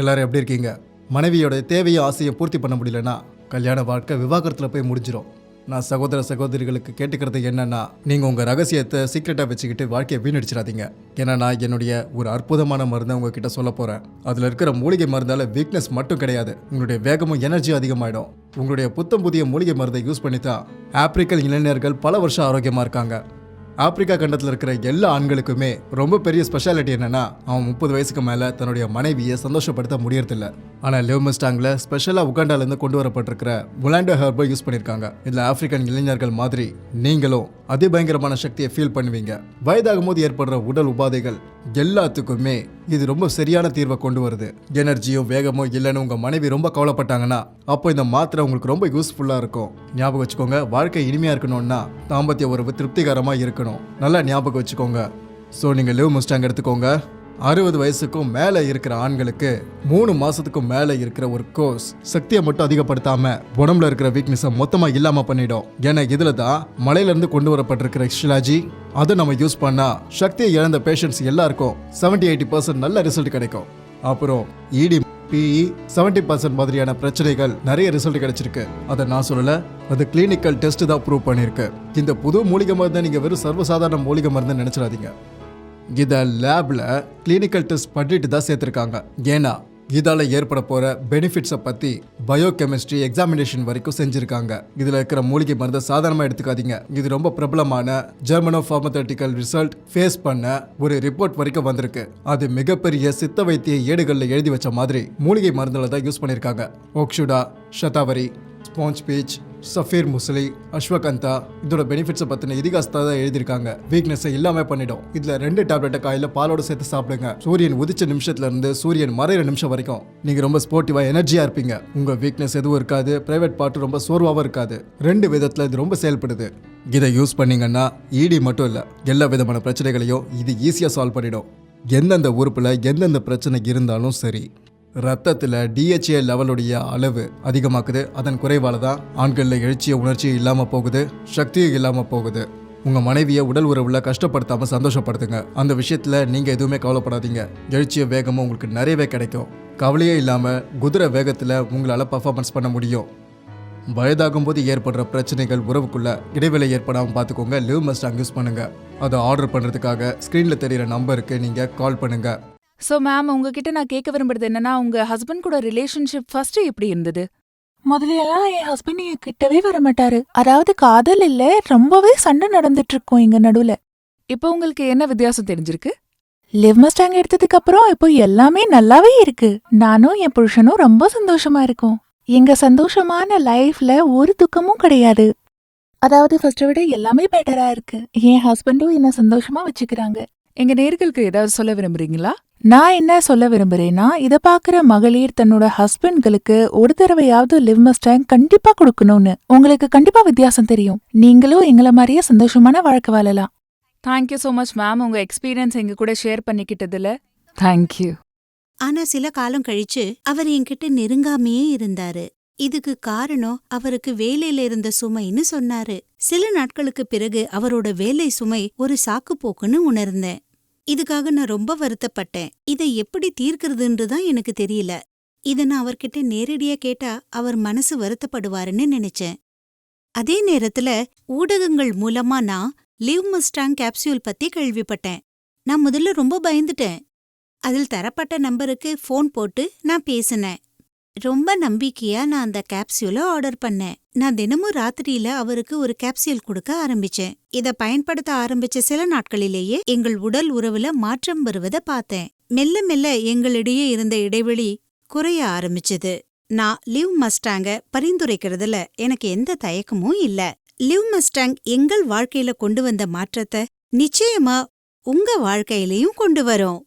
எல்லாரும் எப்படி இருக்கீங்க? மனைவியோட தேவையை ஆசையை பூர்த்தி பண்ண முடியலன்னா கல்யாண வாழ்க்கை விவாகரத்தில் போய் முடிஞ்சிடும் நான் சகோதர சகோதரிகளுக்கு கேட்டுக்கிறது என்னன்னா நீங்கள் உங்கள் ரகசியத்தை சீக்ரெட்டாக வச்சுக்கிட்டு வாழ்க்கையை வீணடிச்சிடாதீங்க. ஏன்னா நான் என்னுடைய ஒரு அற்புதமான மருந்தை உங்ககிட்ட சொல்ல போகிறேன் அதில் இருக்கிற மூலிகை மருந்தால் வீக்னஸ் மட்டும் கிடையாது. உங்களுடைய வேகமும் எனர்ஜியும் அதிகமாகிடும் உங்களுடைய புத்தம் புதிய மூலிகை மருந்தை யூஸ் பண்ணி தான் ஆப்பிரிக்கல் இளைஞர்கள் பல வருஷம் ஆரோக்கியமாக இருக்காங்க. ஆப்பிரிக்கா கண்டத்தில் இருக்கிற எல்லா ஆண்களுக்குமே ரொம்ப பெரிய ஸ்பெஷாலிட்டி என்னன்னா அவன் முப்பது வயசுக்கு மேலே தன்னுடைய மனைவியை சந்தோஷப்படுத்த முடியறதில்ல. ஆனால் லிவ் மிஸ்டாங்கில் ஸ்பெஷலாக உகாண்டாலேருந்து கொண்டு வரப்பட்டிருக்கிற முலாண்டோ ஹெர்பை யூஸ் பண்ணியிருக்காங்க இதில் ஆப்பிரிக்கன் இளைஞர்கள் மாதிரி நீங்களும் அதிபயங்கரமான சக்தியை ஃபீல் பண்ணுவீங்க. வயதாகும் போது ஏற்படுற உடல் உபாதைகள் எல்லாத்துக்குமே இது ரொம்ப சரியான தீர்வை கொண்டு வருது. எனர்ஜியும் வேகமோ இல்லைன்னு உங்கள் மனைவி ரொம்ப கவலைப்பட்டாங்கன்னா அப்போ இந்த மாத்திரை உங்களுக்கு ரொம்ப யூஸ்ஃபுல்லாக இருக்கும். ஞாபகம் வச்சுக்கோங்க வாழ்க்கை இனிமையாக இருக்கணும்னா தாம்பத்திய உறவு திருப்திகரமாக இருக்கணும். நல்லா ஞாபகம் வச்சுக்கோங்க. ஸோ நீங்கள் லிவ் முஸ்டாங் எடுத்துக்கோங்க. அறுபது வயசுக்கும் மேலே இருக்கிற ஆண்களுக்கு மூணு மாசத்துக்கும் மேலே இருக்கிற ஒரு கோர்ஸ் சக்தியை மட்டும் அதிகப்படுத்தாம உடம்புல இருக்கிற வீக்னஸை மொத்தமாக இல்லாமல் பண்ணிடும். ஏன்னா இதில் தான் மலையிலேருந்து கொண்டு வரப்பட்டிருக்கிற ஷிலாஜி அதை நம்ம யூஸ் பண்ணா சக்தியை இழந்த பேஷண்ட்ஸ் எல்லாருக்கும் 70 எயிட்டி பர்சன்ட் நல்ல ரிசல்ட் கிடைக்கும். அப்புறம் இடி பிஇ செவன்டி பர்சன்ட் மாதிரியான பிரச்சனைகள் நிறைய ரிசல்ட் கிடைச்சிருக்கு. அதை நான் சொல்லலை அது கிளினிக்கல் டெஸ்ட் தான் ப்ரூவ் பண்ணியிருக்கு. இந்த புது மூலிகை மருந்தை நீங்கள் வெறும் சர்வசாதாரண மூலிகை மருந்து நினச்சிடாதீங்க. இதை லேபில் கிளினிக்கல் டெஸ்ட் பண்ணிட்டு தான் சேர்த்துருக்காங்க. ஏன்னா இதால் ஏற்பட போகிற பெனிஃபிட்ஸை பற்றி பயோகெமிஸ்ட்ரி எக்ஸாமினேஷன் வரைக்கும் செஞ்சுருக்காங்க. இதில் இருக்கிற மூலிகை மருந்தை சாதாரணமாக எடுத்துக்காதீங்க. இது ரொம்ப பிரபலமான ஜெர்மனோ ஃபார்மத்தட்டிக்கல் ரிசல்ட் ஃபேஸ் பண்ண ஒரு ரிப்போர்ட் வரைக்கும் வந்திருக்கு. அது மிகப்பெரிய சித்த வைத்திய ஏடுகளில் எழுதி வச்ச மாதிரி மூலிகை மருந்தில் தான் யூஸ் பண்ணியிருக்காங்க ஓக்ஷுடா ஷதாவரி ஸ்பாஞ்ச் பீச் சஃபீர் முஸ்லி அஸ்வகந்தா இதோட பெனிஃபிட்ஸை பற்றின இதிகாசத்தை தான் எழுதியிருக்காங்க. வீக்னஸை இல்லாமல் பண்ணிடும். இதில் ரெண்டு டேப்லெட்டை காயில் பாலோட சேர்த்து சாப்பிடுங்க. சூரியன் உதிச்ச நிமிஷத்துலேருந்து சூரியன் மறைகிற நிமிஷம் வரைக்கும் நீங்கள் ரொம்ப ஸ்போர்ட்டிவாக எனர்ஜியாக இருப்பீங்க. உங்கள் வீக்னஸ் எதுவும் இருக்காது. ப்ரைவேட் பார்ட் ரொம்ப சோர்வாகவும் இருக்காது. ரெண்டு விதத்தில் இது ரொம்ப செயல்படுது. இதை யூஸ் பண்ணீங்கன்னா இடி மட்டும் இல்லை எல்லா விதமான பிரச்சனைகளையும் இது ஈஸியாக சால்வ் பண்ணிடும். எந்தெந்த உறுப்பில் எந்தெந்த பிரச்சனை இருந்தாலும் சரி. ரத்தத்தில் டிஹெச்ஏ லெவலுடைய அளவு அதிகமாக்குது. அதன் குறைவால் தான் ஆண்களில் எழுச்சிய உணர்ச்சியும் இல்லாமல் போகுது சக்தியும் இல்லாமல் போகுது. உங்கள் மனைவியை உடல் உறவில் கஷ்டப்படுத்தாமல் சந்தோஷப்படுத்துங்க. அந்த விஷயத்தில் நீங்கள் எதுவுமே கவலைப்படாதீங்க. எழுச்சிய வேகமும் உங்களுக்கு நிறையவே கிடைக்கும். கவலையே இல்லாமல் குதிரை வேகத்தில் உங்களால் பர்ஃபார்மன்ஸ் பண்ண முடியும். வயதாகும் போது ஏற்படுற பிரச்சனைகள் உறவுக்குள்ளே இடைவேளை ஏற்படாமல் பார்த்துக்கோங்க லிவ் மஸ்டாங் யூஸ் பண்ணுங்கள் அதை ஆர்டர் பண்ணுறதுக்காக ஸ்க்ரீனில் தெரிகிற நம்பருக்கு நீங்கள் கால் பண்ணுங்கள் சோ மேம் உங்ககிட்ட நான் கேட்க விரும்புறது என்னன்னா உங்க ஹஸ்பண்ட் கூட ரிலேஷன்ஷிப் ஃபர்ஸ்ட் எப்படி இருந்தது? முதல்ல எல்லாம் என் ஹஸ்பண்ட் என் கிட்டவே வர மாட்டாரு அதாவது காதல் இல்ல ரொம்பவே சண்டை நடந்துட்டு இருக்கோம் எங்க நடுவுல. இப்போ உங்களுக்கு என்ன வித்தியாசம் தெரிஞ்சிருக்கு? லிவ் மஸ்டாங் எடுத்ததுக்கு அப்புறம் இப்போ எல்லாமே நல்லாவே இருக்கு. நானும் என் புருஷனும் ரொம்ப சந்தோஷமா இருக்கோம். எங்க சந்தோஷமான லைஃப்ல ஒரு துக்கமும் கிடையாது. அதாவது ஃபர்ஸ்ட விட எல்லாமே பெட்டரா இருக்கு. என் ஹஸ்பண்டும் என்ன சந்தோஷமா வச்சுக்கிறாங்க. எங்க நேர்களுக்கு ஏதாவது சொல்ல விரும்புறீங்களா? நான் என்ன சொல்ல விரும்புறேன்னா இத பாக்குற மகளிர் தன்னோட ஹஸ்பண்ட்களுக்கு ஒரு தடவையாவது லிவ் மஸ்டாங் கண்டிப்பா கொடுக்கணும்னு. உங்களுக்கு கண்டிப்பா வித்தியாசம் தெரியும். நீங்களும் எங்கள மாதிரியே சந்தோஷமான வாழ்க்கை வாழலாம். Thank you so much ma'am உங்க எக்ஸ்பீரியன்ஸ் எங்க கூட ஷேர் பண்ணிக்கிட்டதுல. தேங்க்யூ ஆனா சில காலம் கழிச்சு அவர் என்கிட்ட நெருங்காமையே இருந்தாரு. இதுக்கு காரணம் அவருக்கு வேலையில இருந்த சுமைன்னு சொன்னாரு. சில நாட்களுக்கு பிறகு அவரோட வேலை சுமை ஒரு சாக்கு போக்குன்னு உணர்ந்தேன். இதுக்காக நான் ரொம்ப வருத்தப்பட்டேன். இதை எப்படி தீர்க்கறதுன்று தான் எனக்கு தெரியல. இத நான் அவர்கிட்ட நேரடியா கேட்டா அவர் மனசு வருத்தப்படுவாருன்னு நினைச்சேன். அதே நேரத்துல ஊடகங்கள் மூலமா நான் லிவ் மஸ்டாங் கேப்சியூல் பத்தி கேள்விப்பட்டேன். நான் முதல்ல ரொம்ப பயந்துட்டேன். அதில் தரப்பட்ட நம்பருக்கு ஃபோன் போட்டு நான் பேசினேன். ரொம்ப நம்பிக்கையா நான் அந்த கேப்சியூலை ஆர்டர் பண்ணேன். நான் தினமும் ராத்திரியில அவருக்கு ஒரு கேப்சியூல் கொடுக்க ஆரம்பிச்சேன். இத பயன்படுத்த ஆரம்பிச்ச சில நாட்களிலேயே எங்கள் உடல் உறவுல மாற்றம் வருவதை பார்த்தேன். மெல்ல மெல்ல எங்களிடையே இருந்த இடைவெளி குறைய ஆரம்பிச்சது. நான் லிவ் மஸ்டாங்க பரிந்துரைக்கிறதுல எனக்கு எந்த தயக்கமும் இல்ல. லிவ் மஸ்டாங் எங்கள் வாழ்க்கையில கொண்டு வந்த மாற்றத்தை நிச்சயமா உங்க வாழ்க்கையிலயும் கொண்டு வரும்.